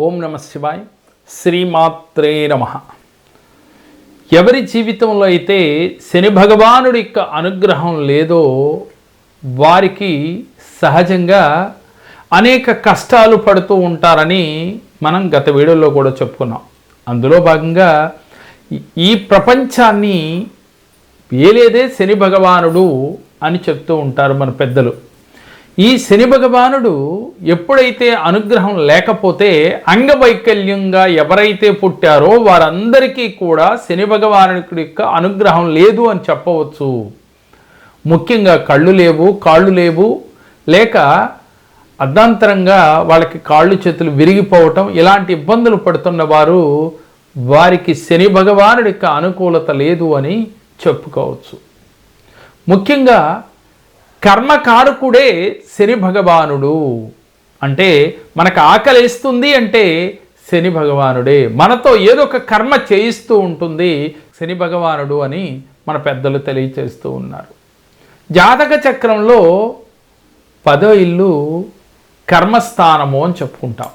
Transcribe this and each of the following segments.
ఓం నమ శివాయ్. శ్రీమాత్రే నమ. ఎవరి జీవితంలో అయితే శని భగవానుడి యొక్క అనుగ్రహం లేదో వారికి సహజంగా అనేక కష్టాలు పడుతూ ఉంటారని మనం గత వీడియోలో కూడా చెప్పుకున్నాం. అందులో భాగంగా ఈ- ప్రపంచాన్ని ఏలేదే శని భగవానుడు అని చెప్తూ ఉంటారు మన పెద్దలు. ఈ శని భగవానుడు ఎప్పుడైతే అనుగ్రహం లేకపోతే అంగవైకల్యంగా ఎవరైతే పుట్టారో వారందరికీ కూడా శని భగవానుడి యొక్క అనుగ్రహం లేదు అని చెప్పవచ్చు. ముఖ్యంగా కళ్ళు లేవు కాళ్ళు లేవు లేక అర్ధాంతరంగా వాళ్ళకి కాళ్ళు చేతులు విరిగిపోవటం ఇలాంటి ఇబ్బందులు పడుతున్న వారు వారికి శని భగవానుడి యొక్క అనుకూలత లేదు అని చెప్పుకోవచ్చు. ముఖ్యంగా కర్మకారకుడే శని భగవానుడు. అంటే మనకు ఆకలిస్తుంది అంటే శని భగవానుడే. మనతో ఏదో ఒక కర్మ చేయిస్తూ ఉంటుంది శని భగవానుడు అని మన పెద్దలు తెలియచేస్తూ ఉన్నారు. జాతక చక్రంలో పదో ఇల్లు కర్మస్థానము అని చెప్పుకుంటాం.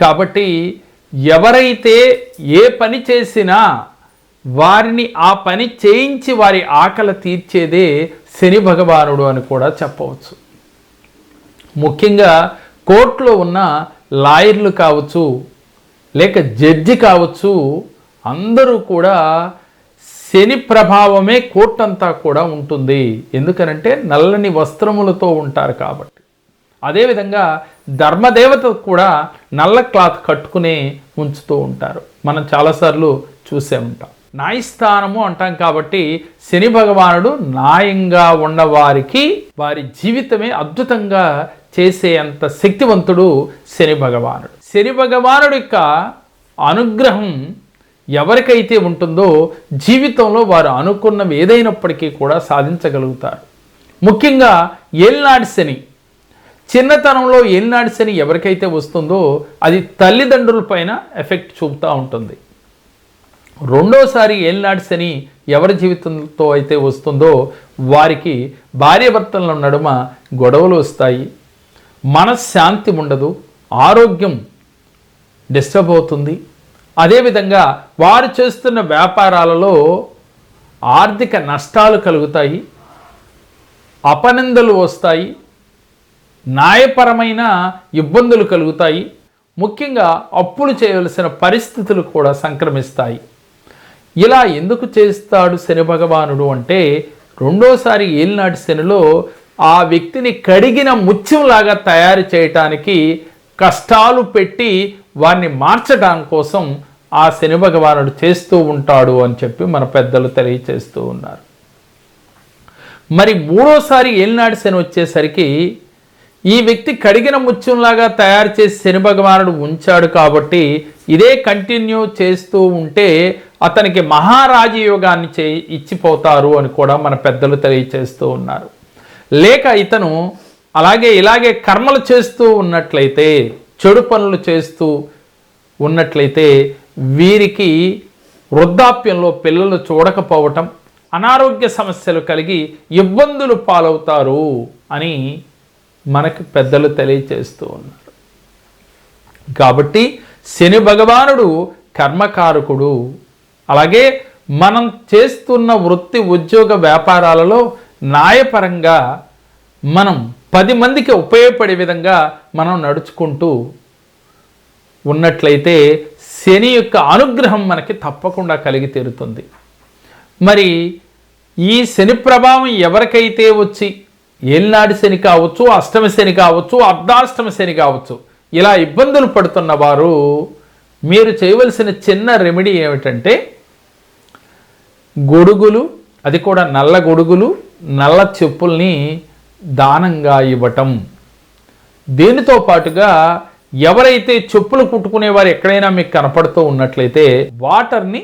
కాబట్టి ఎవరైతే ఏ పని చేసినా వారిని ఆ పని చేయించి వారి ఆకలి తీర్చేదే శని భగవానుడు అని కూడా చెప్పవచ్చు. ముఖ్యంగా కోర్టులో ఉన్న లాయర్లు కావచ్చు లేక జడ్జి కావచ్చు అందరూ కూడా శని ప్రభావమే కోర్టు అంతా కూడా ఉంటుంది. ఎందుకనంటే నల్లని వస్త్రములతో ఉంటారు కాబట్టి. అదేవిధంగా ధర్మదేవత కూడా నల్ల క్లాత్ కట్టుకునే ఉంచుతూ ఉంటారు. మనం చాలాసార్లు చూసే ఉంటాం. న్యాయస్థానము అంటాం కాబట్టి శని భగవానుడు న్యాయంగా ఉన్నవారికి వారి జీవితమే అద్భుతంగా చేసే అంత శక్తివంతుడు శని భగవానుడు. శని భగవానుడి యొక్క అనుగ్రహం ఎవరికైతే ఉంటుందో జీవితంలో వారు అనుకున్నవి ఏదైనప్పటికీ కూడా సాధించగలుగుతారు. ముఖ్యంగా ఏల్నాడు శని చిన్నతనంలో ఏలినాటి శని ఎవరికైతే వస్తుందో అది తల్లిదండ్రుల పైన ఎఫెక్ట్ చూపుతూ ఉంటుంది. రెండోసారి ఏలినాటి శని ఎవరి జీవితంతో అయితే వస్తుందో వారికి భార్యభర్తల నడుమ గొడవలు వస్తాయి. మనశ్శాంతి ఉండదు ఆరోగ్యం డిస్టర్బ్ అవుతుంది. అదేవిధంగా వారు చేస్తున్న వ్యాపారాలలో ఆర్థిక నష్టాలు కలుగుతాయి అపనిందలు వస్తాయి న్యాయపరమైన ఇబ్బందులు కలుగుతాయి. ముఖ్యంగా అప్పులు చేయవలసిన పరిస్థితులు కూడా సంక్రమిస్తాయి. ఇలా ఎందుకు చేస్తాడు శని భగవానుడు అంటే రెండోసారి ఏలినాటి శనిలో ఆ వ్యక్తిని కడిగిన ముత్యంలాగా తయారు చేయటానికి కష్టాలు పెట్టి వారిని మార్చడం కోసం ఆ శని భగవానుడు చేస్తూ ఉంటాడు అని చెప్పి మన పెద్దలు తెలియచేస్తూ ఉన్నారు. మరి మూడోసారి ఏలినాటి శని వచ్చేసరికి ఈ వ్యక్తి కడిగిన ముత్యంలాగా తయారు చేసి శని భగవానుడు ఉంచాడు కాబట్టి ఇదే కంటిన్యూ చేస్తూ ఉంటే అతనికి మహారాజయోగాన్ని చే ఇచ్చిపోతారు అని కూడా మన పెద్దలు తెలియచేస్తూ ఉన్నారు. లేక ఇతను అలాగే ఇలాగే కర్మలు చేస్తూ ఉన్నట్లయితే చెడు పనులు చేస్తూ ఉన్నట్లయితే వీరికి వృద్ధాప్యంలో పిల్లలు చూడకపోవటం అనారోగ్య సమస్యలు కలిగి ఇబ్బందులు పాలవుతారు అని మనకి పెద్దలు తెలియచేస్తూ ఉన్నారు. కాబట్టి శని భగవానుడు కర్మకారకుడు. అలాగే మనం చేస్తున్న వృత్తి ఉద్యోగ వ్యాపారాలలో న్యాయపరంగా మనం పది మందికి ఉపయోగపడే విధంగా మనం నడుచుకుంటూ ఉన్నట్లయితే శని యొక్క అనుగ్రహం మనకి తప్పకుండా కలిగి తీరుతుంది. మరి ఈ శని ప్రభావం ఎవరికైతే వచ్చి ఏలినాడి శని కావచ్చు అష్టమ శని కావచ్చు అర్ధాష్టమ శని కావచ్చు ఇలా ఇబ్బందులు పడుతున్న వారు మీరు చేయవలసిన చిన్న రెమెడీ ఏమిటంటే గొడుగులు అది కూడా నల్ల గొడుగులు నల్ల చెప్పుల్ని దానంగా ఇవ్వటం. దీనితో పాటుగా ఎవరైతే చెప్పులు కుట్టుకునే వారు ఎక్కడైనా మీకు కనపడుతూ ఉన్నట్లయితే వాటర్ని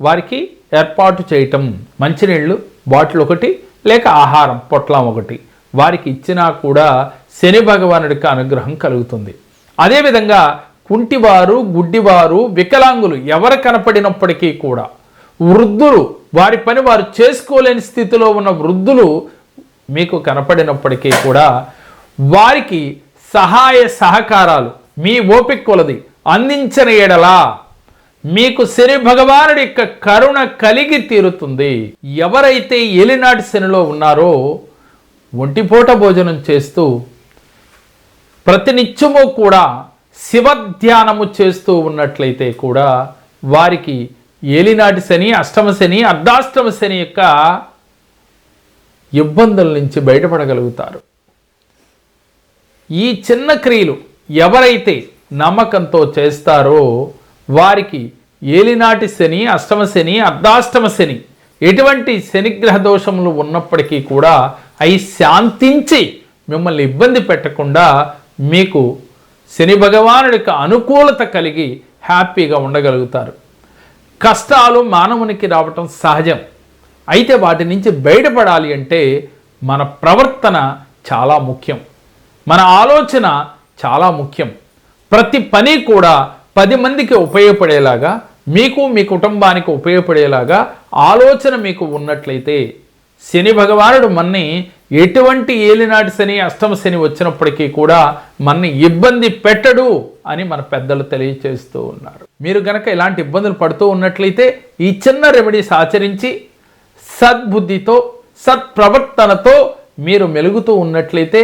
వారికి ఏర్పాటు చేయటం. మంచినీళ్ళు బాటిల్ ఒకటి లేక ఆహారం పొట్లం ఒకటి. వారికి ఇచ్చినా కూడా శని భగవానుడికి అనుగ్రహం కలుగుతుంది. అదేవిధంగా కుంటివారు గుడ్డివారు వికలాంగులు ఎవరు కనపడినప్పటికీ కూడా వృద్ధులు వారి పని వారు చేసుకోలేని స్థితిలో ఉన్న వృద్ధులు మీకు కనపడినప్పటికీ కూడా వారికి సహాయ సహకారాలు మీ ఓపిక కొలది. అందించని ఎడలా మీకు శని భగవానుడి యొక్క కరుణ కలిగి తీరుతుంది. ఎవరైతే ఎలినాటి శనిలో ఉన్నారో ఒంటిపూట భోజనం చేస్తూ ప్రతినిత్యము కూడా శివ ధ్యానము చేస్తూ ఉన్నట్లయితే కూడా వారికి ఏలినాటి శని అష్టమ శని అర్ధాష్టమ శని యొక్క ఇబ్బందుల నుంచి బయటపడగలుగుతారు. ఈ చిన్న క్రియలు ఎవరైతే నమ్మకంతో చేస్తారో వారికి ఏలినాటి శని అష్టమ శని అర్ధాష్టమ శని ఎటువంటి శనిగ్రహ దోషములు ఉన్నప్పటికీ కూడా అవి శాంతించి మిమ్మల్ని ఇబ్బంది పెట్టకుండా మీకు శని భగవానుడికి అనుకూలత కలిగి హ్యాపీగా ఉండగలుగుతారు. కష్టాలు మానవునికి రావటం సహజం. అయితే వాటి నుంచి బయటపడాలి అంటే మన ప్రవర్తన చాలా ముఖ్యం. మన ఆలోచన చాలా ముఖ్యం. ప్రతి పని కూడా పది మందికి ఉపయోగపడేలాగా మీకు మీ కుటుంబానికి ఉపయోగపడేలాగా ఆలోచన మీకు ఉన్నట్లయితే శని భగవానుడు మన్ని ఎటువంటి ఏలినాటి శని అష్టమ శని వచ్చినప్పటికీ కూడా మన్ని ఇబ్బంది పెట్టడు అని మన పెద్దలు తెలియచేస్తూ ఉన్నారు. మీరు కనుక ఇలాంటి ఇబ్బందులు పడుతూ ఉన్నట్లయితే ఈ చిన్న రెమెడీస్ ఆచరించి సద్బుద్ధితో సత్ప్రవర్తనతో మీరు మెలుగుతూ ఉన్నట్లయితే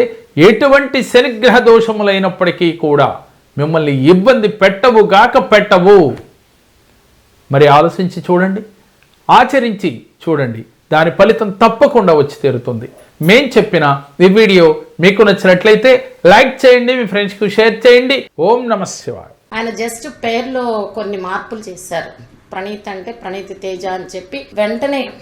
ఎటువంటి శనిగ్రహ దోషములైనప్పటికీ కూడా మిమ్మల్ని ఇబ్బంది పెట్టవు గాక పెట్టవు. మరి ఆలోచించి చూడండి. ఆచరించి చూడండి. దాని ఫలితం తప్పకుండా వచ్చి తీరుతుంది. మేం చెప్పిన ఈ వీడియో మీకు నచ్చినట్లయితే లైక్ చేయండి మీ ఫ్రెండ్స్కి షేర్ చేయండి. ఓం నమ శివాయ. ఆయన జస్ట్ పేర్లో కొన్ని మార్పులు చేశారు. ప్రణీత్ అంటే ప్రణీత్ తేజ అని చెప్పి వెంటనే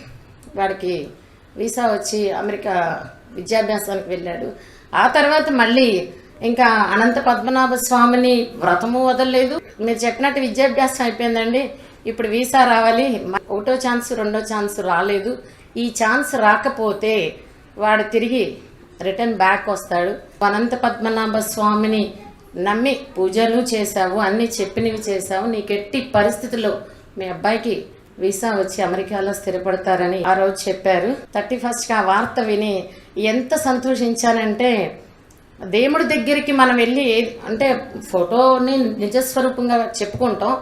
వాడికి వీసా వచ్చి అమెరికా విద్యాభ్యాసానికి వెళ్ళాడు. ఆ తర్వాత మళ్ళీ ఇంకా అనంత పద్మనాభ స్వామిని వ్రతము వదలలేదు. మీరు చెప్పినట్టు విద్యాభ్యాసం అయిపోయిందండి. ఇప్పుడు వీసా రావాలి. ఒకటో ఛాన్స్ రెండో ఛాన్స్ రాలేదు. ఈ ఛాన్స్ రాకపోతే వాడు తిరిగి రిటర్న్ బ్యాక్ వస్తాడు. అనంత పద్మనాభ స్వామిని నమ్మి పూజలు చేశావు అన్నీ చెప్పినవి చేశావు. నీకెట్టి పరిస్థితుల్లో మీ అబ్బాయికి వీసా వచ్చి అమెరికాలో స్థిరపడతారని ఆ రోజు చెప్పారు. థర్టీ ఫస్ట్ ఆ వార్త విని ఎంత సంతోషించానంటే దేవుడి దగ్గరికి మనం వెళ్ళి అంటే ఫోటోని నిజస్వరూపంగా చెప్పుకుంటాం.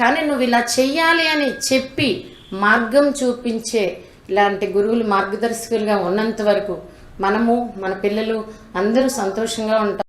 కానీ నువ్వు ఇలా చెయ్యాలి అని చెప్పి మార్గం చూపించే ఇలాంటి గురువులు మార్గదర్శకులుగా ఉన్నంత వరకు మనము మన పిల్లలు అందరూ సంతోషంగా ఉంటాం.